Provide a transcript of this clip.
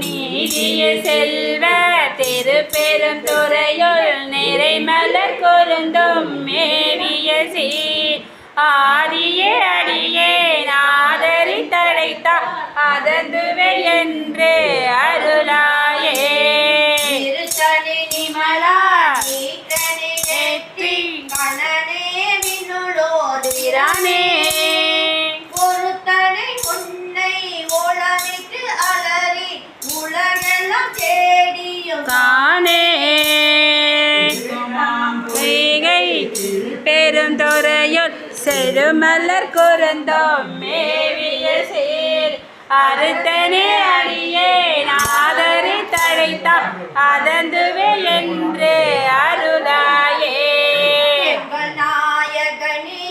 நீதிய செல்வ திருப்பெரும் துறையுள் நிறைமலர் கொருந்தும் மேவிய சீர் ஆதியே அடியே நாதரி தடைத்தா அதந்துவே என்று அருளாயே. நிமலா நெற்றி கணனே வினுளோடு பெருந்துறையுள் செழுமலர் குறந்தோம் மேவிய சேர். அறுத்தனே அடியே நாதரை தழைத்தாம். அதந்துவே என்று அருளாயே. நாயகனே